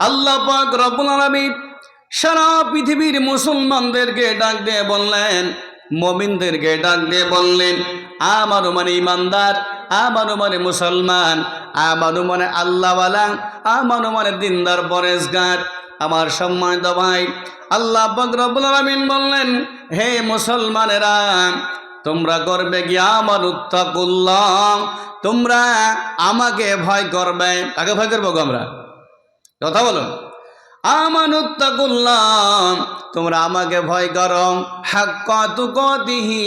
আল্লাহ পাক রব্বুল আলামিন সারা পৃথিবীর মুসলমানদেরকে ডাক দিয়ে বললেন, মমিনদেরকে ডাক দিয়ে বললেন আমারও মানে ইমানদার আমারও মানে মুসলমান আমারও মানে আল্লাহওয়ালা আমারও মানে দিনদার পরেশগার আমার সম্মানিত ভাই, আল্লাহ রব্বুল আলামিন বললেন, হে মুসলমানেরা, তোমরা করবে কি আমার উত্তাকুল্লাহ, তোমরা আমাকে ভয় করবে। কাকে ভয় করব আমরা? কথা বলো আমানুত্তাকুল্লাহ তোমরা আমাকে ভয় করো। হাক্কাতু কদিহি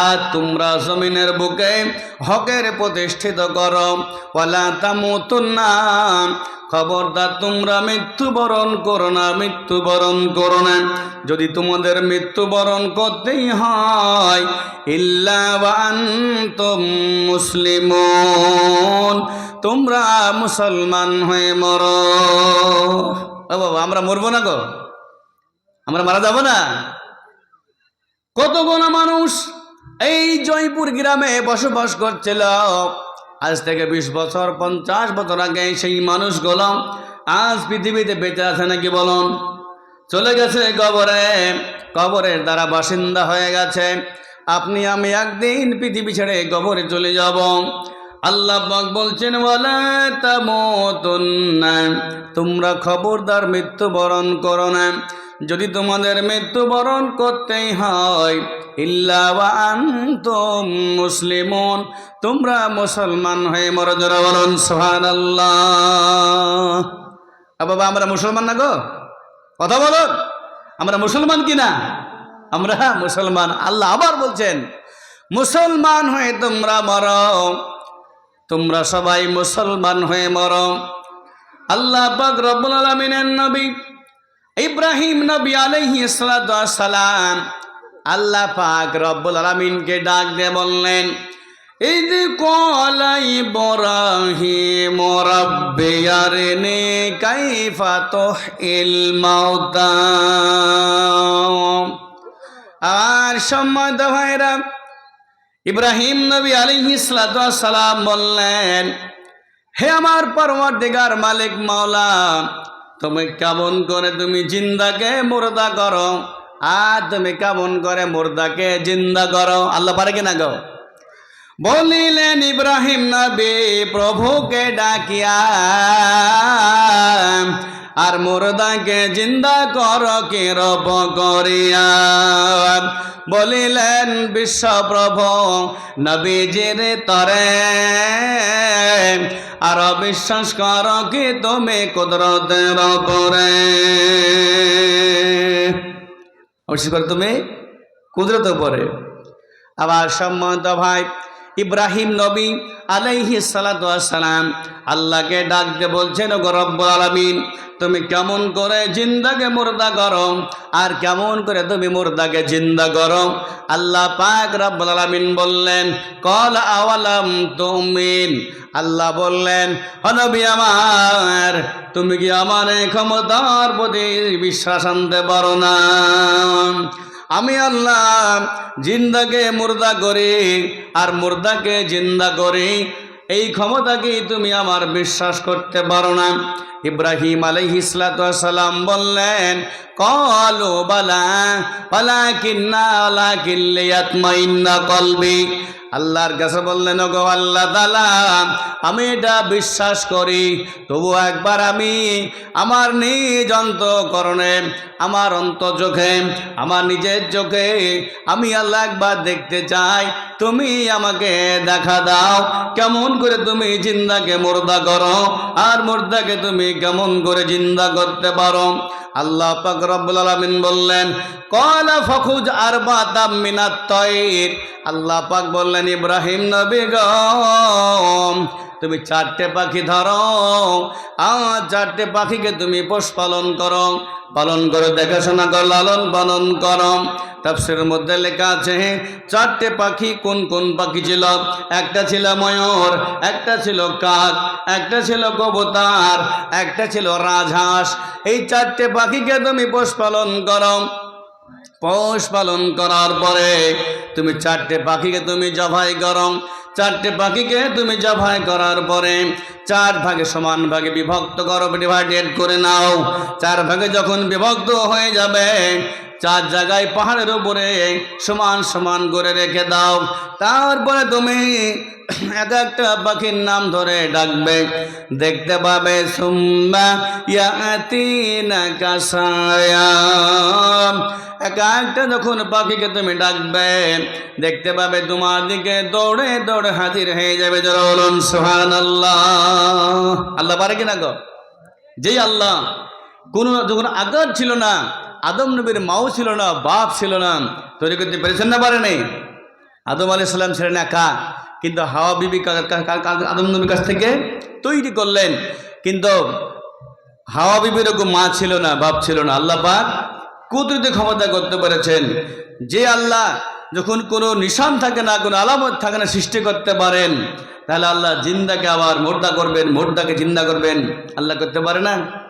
আর তোমরা জমিনের বুকে হকের প্রতিষ্ঠিত করো। ওয়ালা তামুতুন্না, খবরদার তোমরা মৃত্যুবরণ করো না, মৃত্যুবরণ করো না। যদি তোমাদের মৃত্যুবরণ করতেই হয়, ইল্লা আনতুম মুসলিমুন। তোমরা মুসলমান হয়ে মর। আমরা মরবো না গো? আমরা মারা যাব না? কত গোনা মানুষ এই জয়পুর গ্রামে বসবাস করছিল। আজ থেকে বিশ বছর, পঞ্চাশ বছর আগে সেই মানুষগুলো আজ পৃথিবীতে বেঁচে আছে নাকি বলুন? চলে গেছে কবরে। কবরের দ্বারা বাসিন্দা হয়ে গেছে। আপনি, আমি একদিন পৃথিবী ছেড়ে কবরে চলে যাব। আল্লাহ পাক বলছেন তামুতুন্না। তোমরা খবরদার মৃত্যুবরণ করো না। যদি তোমাদের মৃত্যুবরণ করতেই হয়, ইল্লা ওয়া আনতুম মুসলিমুন। তোমরা মুসলমান হয়ে মর জোরা বলুন, সুবহানাল্লাহ। আ বাবা, আমরা মুসলমান না গো? কথা বলুন। আমরা মুসলমান কি না? আমরা মুসলমান। আল্লাহ আবার বলছেন, মুসলমান হয়ে তোমরা মরো। তোমরা সবাই মুসলমান হয়ে মরম আল্লাহ পাক রব্বুল নবী ইব্রাহিম নবী আলাইহিস সালাম আল্লাহ পাক রব্বুল আলামিনকে ডাক দিয়ে বললেন এই যে কলাই বরাহি মরাব্বে আর নে কাইফাত ইলমাউতা আর সম্মানিত ভাইরা ইব্রাহিম নবী আলিহি সালাম বললেন, হে আমার পরমর্দিগার মালিক মাওলা, তুমি কেমন করে তুমি জিন্দাকে মুর্দা করো? আর তুমি কেমন করে মুর্দাকে জিন্দা করো? আল্লাহ পারে কিনা গো? বলিলেন, ইব্রাহিম নবী প্রভুকে ডাকিয়া আর মুর্দাকে জিন্দা কর কে রব করিয়া। বলিলেন, বিশ্বপ্রভু, নবীজির তরে, আর বিশ্বাস কর কি তুমি কুদরতের করে। অবশ্যই করে তুমি কুদরত পরে আবার সম্মত ভাই ইব্রাহিম নবী আলাইহি সালাম আল্লাহকে ডাকতে বলছেন গো রব্বুল আলামিন, তুমি কেমন করে জিন্দাকে মুর্দা করো? আর কেমন করে তুমি মুর্দাকে জিন্দা করো? আল্লাহ পাক রব্বুল আলামিন বললেন, কল আওয়ালাম তুমিন? আল্লাহ বললেন হনবী আমার, তুমি কি আমার ক্ষমতার প্রতি বিশ্বাস আনতে পারো না? আমি আল্লাহ জিন্দাকে মুর্দা করি আর মুর্দাকে জিন্দা করি। এই ক্ষমতা কি তুমি আমার বিশ্বাস করতে পারো না? ইব্রাহিম আলহিসাম বললেন, কলো বালা পালা কিন্না আলা কিল্লে আত্মাইন্না কলবি। আল্লাহর কাছে বললেন গো আল্লাহ তালা আমি এটা বিশ্বাস করি। তবু একবার আমি আমার নিজ অন্তকরণে, আমার অন্ত চোখে আমার নিজের চোখে আমি আল্লাহ একবার দেখতে চাই। তুমি আমাকে দেখা দাও। কেমন করে তুমি জিন্দাকে মুর্দা করো, আর মুর্দাকে তুমি কেমন করে জিন্দা করতে পারো? আল্লাহ পাক আলামিন বললেন কলা ফখুজ আর আরবাতাম মিনাত আল্লাহ পাক বললেন ইব্রাহিম নবী গো, তুমি চারটে পাখি ধরো, আর চারটে পাখিকে তুমি পোষ পালন করো পালন করো দেখাশোনা করো, লালন পালন করো। তাফসিরের মধ্যে লেখা আছে, চারটে পাখি কোন কোন পাখি ছিল? একটা ছিল ময়ূর, একটা ছিল কাক, একটা ছিল কবুতার, একটা ছিল রাজহাঁস। এই চারটে পাখিকে তুমি পোষ পালন করো। পোষ পালন করার পরে তুমি চারটে পাখিকে তুমি জভাই করো। চারটে পাখিকে তুমি জভাই করার পরে চার ভাগে সমান ভাগে বিভক্ত করো ডিভাইডেড করে নাও। চার ভাগে যখন বিভক্ত হয়ে যাবে চার জায়গায় পাহাড়ের উপরে সমান সমান করে রেখে দাও। তারপরে তুমি এক একটা পাখির নাম ধরে ডাকবে। দেখতে পাবে এক একটা যখন পাখিকে তুমি ডাকবে, দেখতে পাবে তোমার দিকে দৌড়ে দৌড়ে হাজির হয়ে যাবে। সোহান আল্লাহ আল্লাহ পারে কিনা গো? যেই আল্লাহ কোনো যখন আগার ছিল না আদম নবীর মাও ছিল না, বাপ ছিল না। তৈরি করতে পেরেছেন না পারেনি। আদম আলি সাল্লাম ছিলেন একা। কিন্তু হাওয়া বিবি আদম নবীর কাছ থেকে তৈরি করলেন। কিন্তু হাওয়া বিবির মা ছিল না, বাপ ছিল না। আল্লাহ পাক কুদরতে ক্ষমতা করতে পেরেছেন। যে আল্লাহ যখন কোনো নিশান থাকে না, কোনো আলামত থাকে না সৃষ্টি করতে পারেন, তাহলে আল্লাহ জিন্দাকে আবার মোর্দা করবেন, মোর্দাকে জিন্দা করবেন। আল্লাহ করতে পারে না?